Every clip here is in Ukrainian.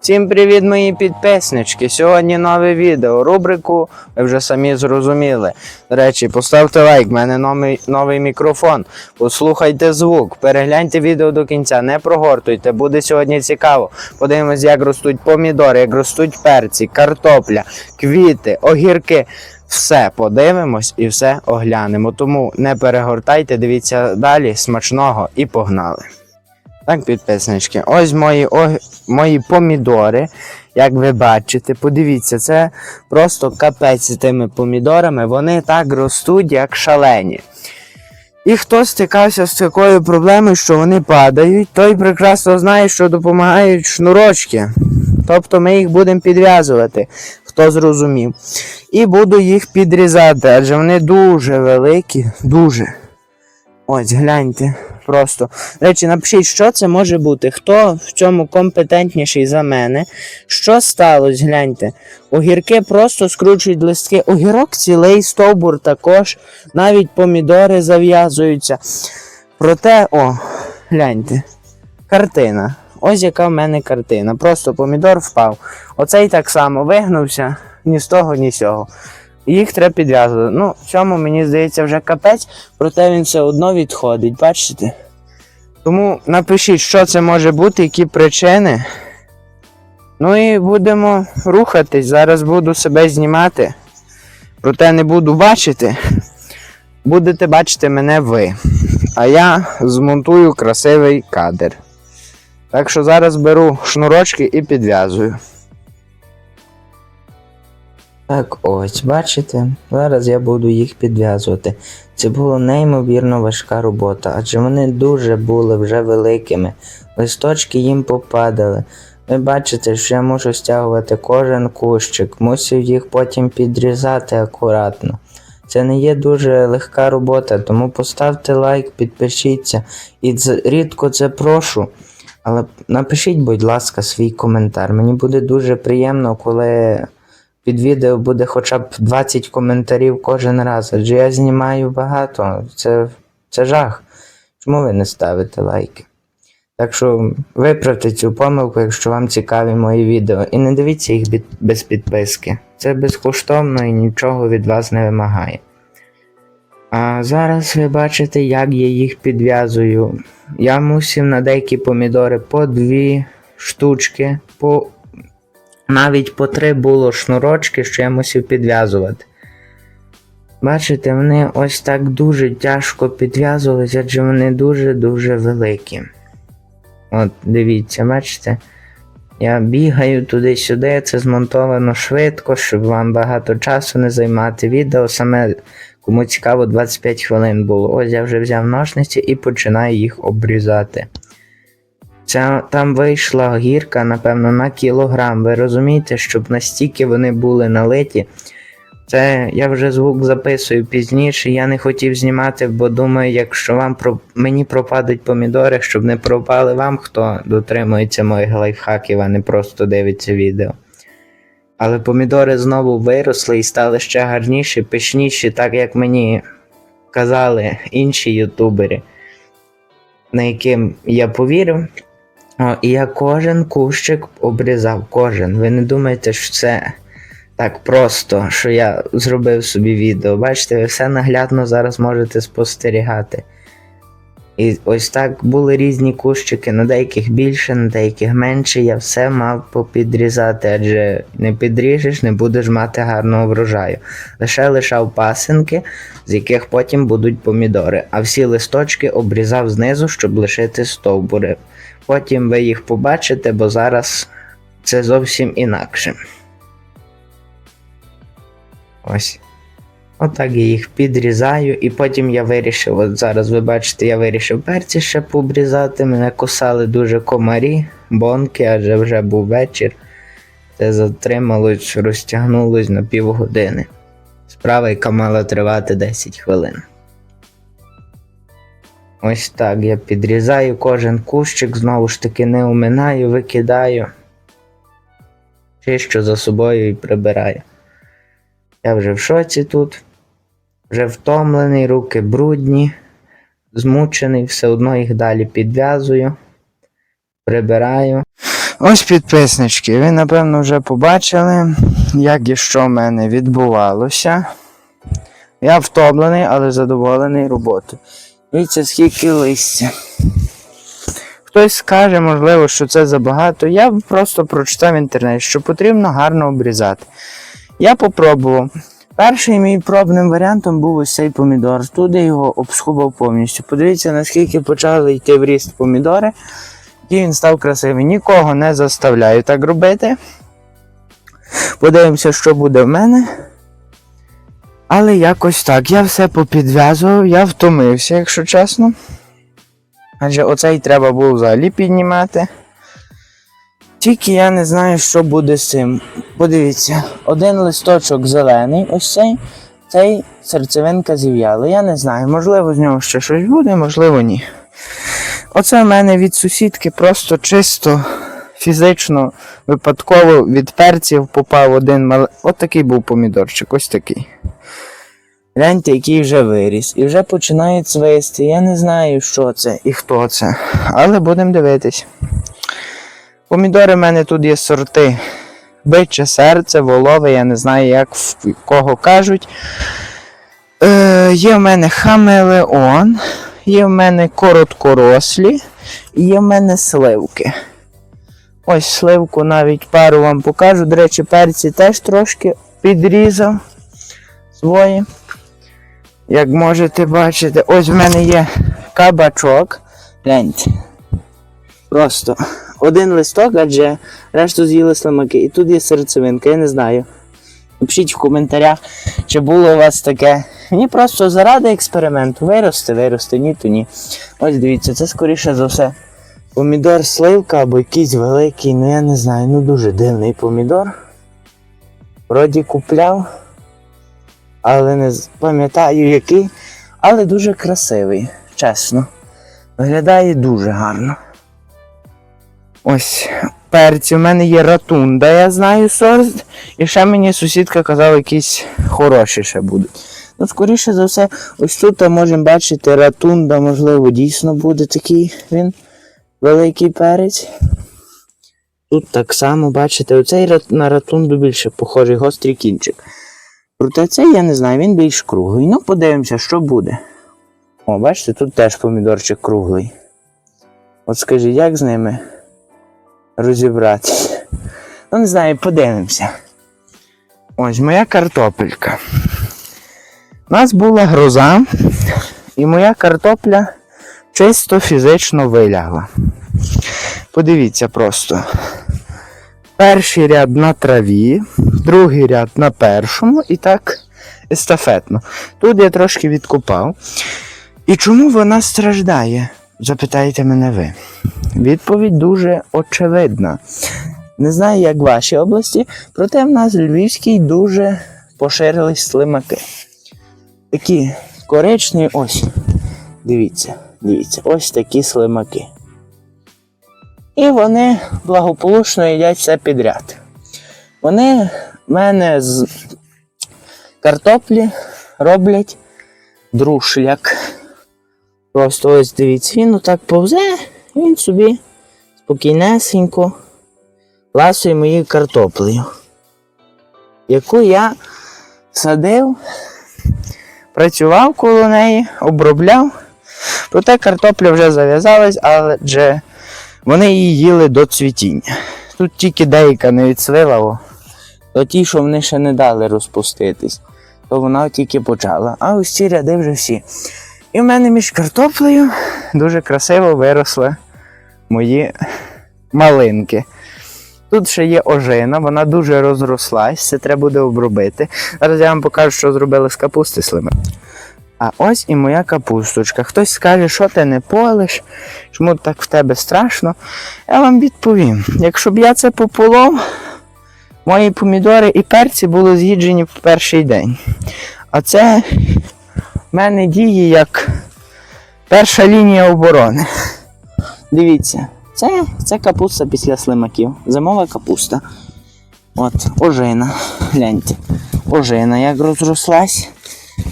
Всім привіт, мої підписнички! Сьогодні нове відео. Рубрику ви вже самі зрозуміли. До речі, поставте лайк, в мене новий, новий мікрофон. Послухайте звук, перегляньте відео до кінця, не прогортуйте, буде сьогодні цікаво. Подивимось, як ростуть помідори, як ростуть перці, картопля, квіти, огірки. Все подивимось і все оглянемо. Тому не перегортайте, дивіться далі, смачного і погнали. Так, підписнички, ось мої, о, мої помідори. Як ви бачите, подивіться, це просто капець тими помідорами. Вони так ростуть, як шалені. І хто стикався з такою проблемою, що вони падають, той прекрасно знає, що допомагають шнурочки. Тобто ми їх будемо підв'язувати, хто зрозумів. І буду їх підрізати, адже вони дуже великі, дуже. Ось, гляньте. Просто. Речі, напишіть, що це може бути. Хто в цьому компетентніший за мене? Що сталося, гляньте. Огірки просто скручують листки. Огірок цілий стовбур також. Навіть помідори зав'язуються. Проте, о, гляньте. Картина. Ось яка в мене картина. Просто помідор впав. Оцей так само вигнувся, ні з того, ні з цього. Їх треба підв'язувати. Ну, в цьому мені здається вже капець, проте він все одно відходить, бачите? Тому напишіть, що це може бути, які причини. Ну і будемо рухатись. Зараз буду себе знімати. Проте не буду бачити. Будете бачити мене ви. А я змонтую красивий кадр. Так що зараз беру шнурочки і підв'язую. Так, ось, бачите, зараз я буду їх підв'язувати. Це була неймовірно важка робота, адже вони дуже були вже великими. Листочки їм попадали. Ви бачите, що я можу стягувати кожен кущик, мусив їх потім підрізати акуратно. Це не є дуже легка робота, тому поставте лайк, підпишіться. І рідко це прошу. Але напишіть, будь ласка, свій коментар. Мені буде дуже приємно, коли під відео буде хоча б 20 коментарів кожен раз, адже я знімаю багато. Це, це жах. Чому ви не ставите лайки? Так що виправте цю помилку, якщо вам цікаві мої відео. І не дивіться їх без підписки. Це безкоштовно і нічого від вас не вимагає. А зараз ви бачите, як я їх підв'язую. Я мусив на деякі помідори по дві штучки, по навіть по три було шнурочки, що я мусив підв'язувати. Бачите, вони ось так дуже тяжко підв'язувалися, адже вони дуже-дуже великі. От, дивіться, бачите? Я бігаю туди-сюди, це змонтовано швидко, щоб вам багато часу не займати відео. Саме кому цікаво, 25 хвилин було. Ось я вже взяв ножниці і починаю їх обрізати. Ця, там вийшла гірка, напевно, на кілограм. Ви розумієте, щоб настільки вони були налиті. Це я вже звук записую пізніше. Я не хотів знімати, бо думаю, якщо вам про мені пропадуть помідори, щоб не пропали вам, хто дотримується моїх лайфхаків, а не просто дивиться відео. Але помідори знову виросли і стали ще гарніші, пишніші, так як мені казали інші ютубери, на яким я повірив. О, і я кожен кущик обрізав, кожен. Ви не думаєте, що це так просто, що я зробив собі відео. Бачите, ви все наглядно зараз можете спостерігати. І ось так були різні кущики, на деяких більше, на деяких менше. Я все мав попідрізати, адже не підріжеш, не будеш мати гарного врожаю. Лише лишав пасинки, з яких потім будуть помідори, а всі листочки обрізав знизу, щоб лишити стовбури. Потім ви їх побачите, бо зараз це зовсім інакше. Ось. Отак я їх підрізаю, і потім я вирішив, от зараз ви бачите, я вирішив перці ще пообрізати. Мене кусали дуже комарі, бонки, адже вже був вечір. Це затрималось, розтягнулось на півгодини. Справа, яка мала тривати 10 хвилин. Ось так я підрізаю кожен кущик, знову ж таки не уминаю, викидаю. Чищу за собою і прибираю. Я вже в шоці тут, вже втомлений, руки брудні, змучений, все одно їх далі підв'язую, прибираю. Ось підписнички. Ви, напевно, вже побачили, як і що в мене відбувалося. Я втомлений, але задоволений роботою. Дивіться, скільки листя. Хтось скаже, можливо, що це забагато. Я просто прочитав в інтернеті, що потрібно гарно обрізати. Я попробував. Перший мій пробним варіантом був ось цей помідор. Тут я його обскубав повністю. Подивіться, наскільки почали йти в ріст помідори, який він став красивий. Нікого не заставляю так робити. Подивимося, що буде в мене. Але якось так. Я все попідв'язував, я втомився, якщо чесно. Адже оцей треба було взагалі піднімати. Тільки я не знаю, що буде з цим. Подивіться, один листочок зелений, ось цей, цей серцевинка зів'яла. Я не знаю, можливо, з нього ще щось буде, можливо, ні. Оце в мене від сусідки просто чисто фізично, випадково від перців попав один мал... От такий був помідорчик, ось такий. Гляньте, який вже виріс. І вже починає цвисти. Я не знаю, що це і хто це. Але будемо дивитись. Помідори в мене тут є сорти. Биче серце, волове, я не знаю, як в кого кажуть. Е, є в мене хамелеон, є в мене короткорослі, і є в мене сливки. Ось сливку навіть пару вам покажу. До речі, перці теж трошки підрізав свої. Як можете бачити, ось в мене є кабачок. Гляньте. Просто один листок, адже решту з'їли слимаки. І тут є серцевинка, я не знаю. Напишіть в коментарях, чи було у вас таке. Мені просто заради експерименту. Виросте, виросте, ні, то ні. Ось дивіться, це скоріше за все. Помідор сливка або якийсь великий, ну я не знаю, ну дуже дивний помідор. Вроді купляв, але не пам'ятаю який. Але дуже красивий, чесно. Виглядає дуже гарно. Ось перці. У мене є ратунда, я знаю сорт. І ще мені сусідка казала, якісь хороші ще будуть. Ну, скоріше за все, ось тут можемо бачити ратунда, можливо, дійсно буде такий він великий перець. Тут так само, бачите, оцей на ратунду більше похожий гострий кінчик. Проте цей, я не знаю, він більш круглий. Ну, подивимося, що буде. О, бачите, тут теж помідорчик круглий. От скажіть, як з ними розібратися? Ну, не знаю, подивимося. Ось моя картопелька. У нас була гроза, і моя картопля чисто фізично вилягла. Подивіться просто. Перший ряд на траві, другий ряд на першому і так естафетно. Тут я трошки відкопав. І чому вона страждає? Запитаєте мене ви. Відповідь дуже очевидна. Не знаю, як в вашій області, проте в нас в Львівській дуже поширились слимаки. Такі коричневі, ось. Дивіться, дивіться, ось такі слимаки. І вони благополучно їдять все підряд. Вони в мене з картоплі роблять друшляк. Просто ось дивіться, він отак повзе, і він собі спокійнесенько ласує моєю картоплею, яку я садив, працював коло неї, обробляв. Проте картопля вже зав'язалась, адже вони її їли до цвітіння. Тут тільки деяка не відсвила, о. то ті, що вони ще не дали розпуститись, то вона тільки почала. А ось ці ряди вже всі. І в мене між картоплею дуже красиво виросли мої малинки. Тут ще є ожина, вона дуже розрослась, це треба буде обробити. Зараз я вам покажу, що зробили з капусти слими. А ось і моя капусточка. Хтось скаже, що ти не полиш, чому так в тебе страшно. Я вам відповім: якщо б я це пополов, мої помідори і перці були з'їджені в перший день. А це в мене діє як перша лінія оборони. Дивіться, це, це капуста після слимаків. Зимова капуста. От, ожина. Гляньте. Ожина як розрослась.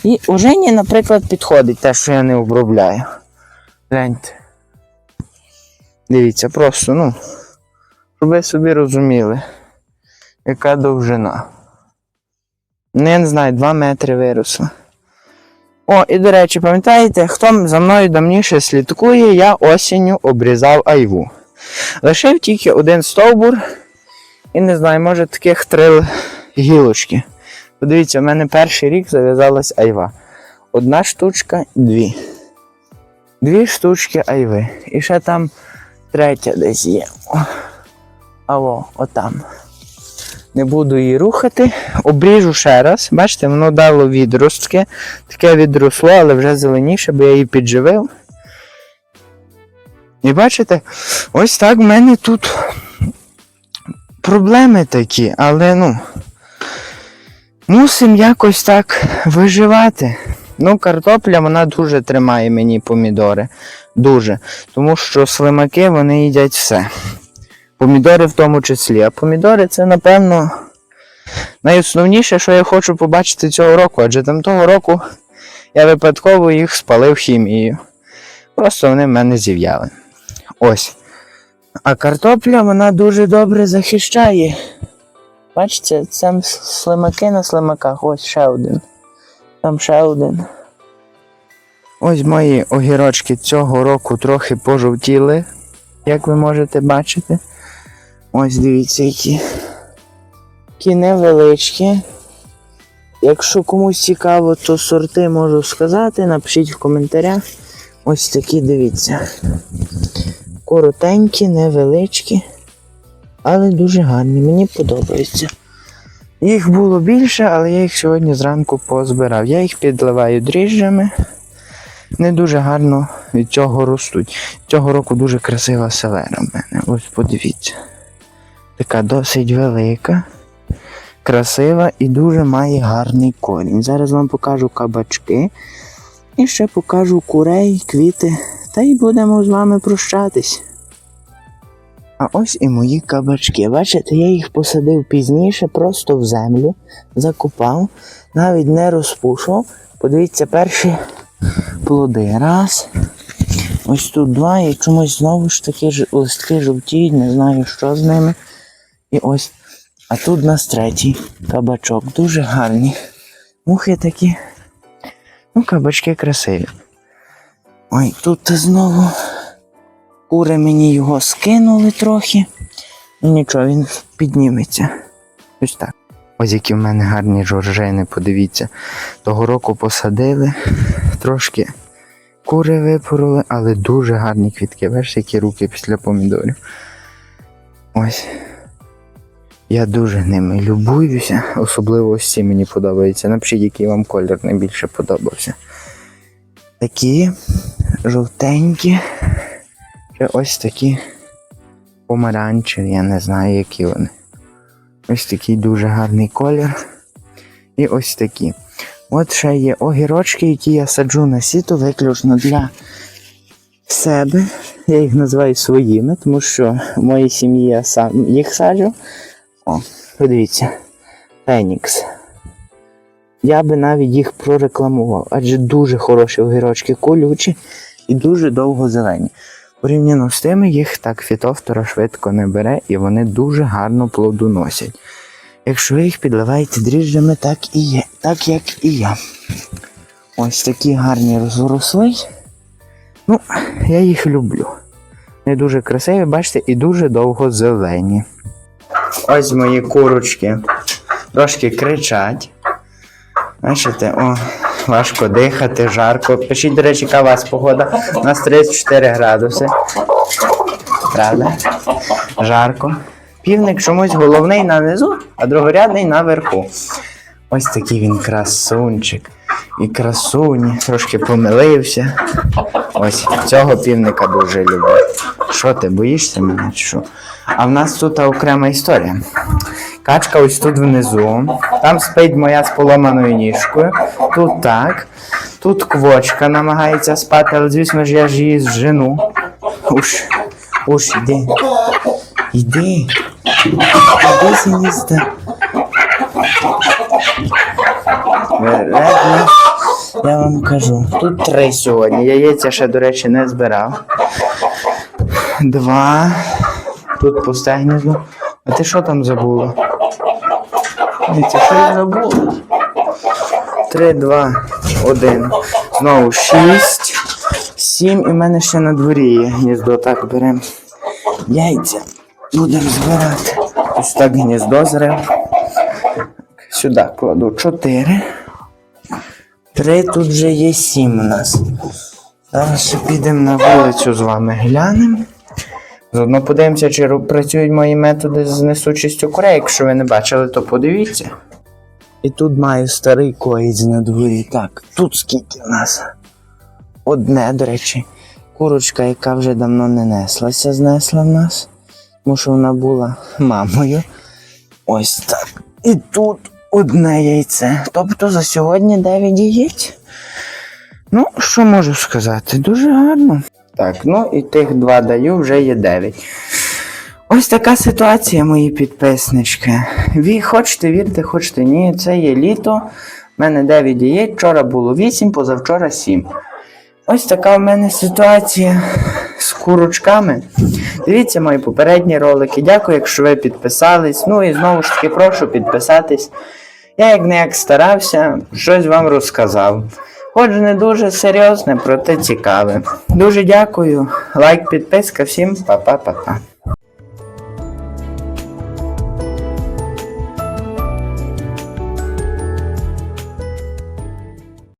І ожині, наприклад, підходить те, що я не обробляю. Гляньте. Дивіться, просто, ну. Щоб ви собі розуміли, яка довжина. Ну, я не знаю, 2 метри виросла. О, і до речі, пам'ятаєте, хто за мною давніше слідкує, я осінню обрізав айву. Лишив тільки один стовбур, і не знаю, може таких три гілочки. Подивіться, в мене перший рік зав'язалась айва. Одна штучка, дві. Дві штучки айви. І ще там третя десь є. О. Аво, отам. Не буду її рухати. Обріжу ще раз. Бачите, воно дало відростки. Таке відросло, але вже зеленіше, бо я її підживив. І бачите, ось так в мене тут проблеми такі, але ну. Мусим якось так виживати. Ну, картопля вона дуже тримає мені помідори. Дуже. Тому що слимаки вони їдять все. Помідори в тому числі. А помідори це, напевно, найосновніше, що я хочу побачити цього року, адже там того року я випадково їх спалив хімією. Просто вони в мене зів'яли. Ось. А картопля вона дуже добре захищає. Бачите, це слимаки на слимаках. Ось ще один. Там ще один. Ось мої огірочки цього року трохи пожовтіли, як ви можете бачити. Ось дивіться, які. Які невеличкі. Якщо комусь цікаво, то сорти можу сказати, напишіть в коментарях. Ось такі дивіться. Коротенькі, невеличкі, але дуже гарні, мені подобаються. Їх було більше, але я їх сьогодні зранку позбирав. Я їх підливаю дріжджами. Не дуже гарно від цього ростуть. Цього року дуже красива селера в мене. Ось подивіться. Така досить велика, красива і дуже має гарний корінь. Зараз вам покажу кабачки. І ще покажу курей, квіти. Та й будемо з вами прощатись. А ось і мої кабачки. Бачите, я їх посадив пізніше, просто в землю, закопав, навіть не розпушував. Подивіться, перші плоди. Раз. Ось тут два, і чомусь знову ж таки листки жовтіють, не знаю, що з ними. І ось. А тут у нас третій кабачок. Дуже гарні. Мухи такі. Ну, кабачки красиві. Ой, тут знову кури мені його скинули трохи. Ну нічого, він підніметься. Ось так. Ось які в мене гарні жоржини, подивіться. Того року посадили, трошки кури випороли, але дуже гарні квітки. Бачиш, які руки після помідорів. Ось. Я дуже ними любуюся, особливо ось ці мені подобаються. Напишіть, який вам колір найбільше подобався. Такі жовтенькі. Ще ось такі помаранчеві, я не знаю, які вони. Ось такий дуже гарний колір. І ось такі. От ще є огірочки, які я саджу на сіто виключно для себе. Я їх називаю своїми, тому що в моїй сім'ї я сам їх саджу. О, подивіться. Фенікс. Я би навіть їх прорекламував, адже дуже хороші огірочки, колючі і дуже довго зелені. Порівняно з тими, їх так фітофтора швидко не бере і вони дуже гарно плодоносять. Якщо ви їх підливаєте дріжджами, так і є, так як і я. Ось такі гарні розросли. Ну, я їх люблю. Не дуже красиві, бачите, і дуже довго зелені. Ось мої курочки трошки кричать. Бачите, о, важко дихати, жарко. Пишіть, до речі, яка у вас погода. У нас 34 градуси. Правда? Жарко. Півник чомусь головний на низу, а другорядний наверху. Ось такий він красунчик. І красуні, трошки помилився. Ось цього півника дуже люблю. Що ти боїшся мене? що? А в нас тут окрема історія. Качка ось тут внизу. Там спить моя з поломаною ніжкою. Тут так. Тут квочка намагається спати, але звісно ж я ж її зжену. Уж, уж іди. Іди. Іди синісти. Я вам кажу. Тут три сьогодні. Яєця ще, до речі, не збирав. Два. Тут пусте гніздо. А ти що там забула? Дивіться, що я забула? Три, два, один. Знову шість, сім, і в мене ще на дворі є гніздо. Так, беремо яйця. Будемо збирати. Ось так гніздо зрив. Сюди кладу чотири. Три, тут вже є сім у нас. Зараз підемо на вулицю з вами глянемо. Заодно подивимося, чи працюють мої методи з несучістю курей. Якщо ви не бачили, то подивіться. І тут маю старий коїць на дворі. Так, тут скільки в нас? Одне, до речі. Курочка, яка вже давно не неслася, знесла в нас. Тому що вона була мамою. Ось так. І тут одне яйце. Тобто за сьогодні 9 яєць. Ну, що можу сказати? Дуже гарно. Так, ну і тих два даю, вже є 9. Ось така ситуація, мої підписнички. Ви хочете вірте, хочете ні. Це є літо. У мене 9 яєць, вчора було 8, позавчора 7. Ось така в мене ситуація з курочками. Дивіться мої попередні ролики. Дякую, якщо ви підписались. Ну і знову ж таки прошу підписатись. Я як не як старався, щось вам розказав. Хоч не дуже серйозне, проте цікаве. Дуже дякую. Лайк, підписка, всім па-па-па-па.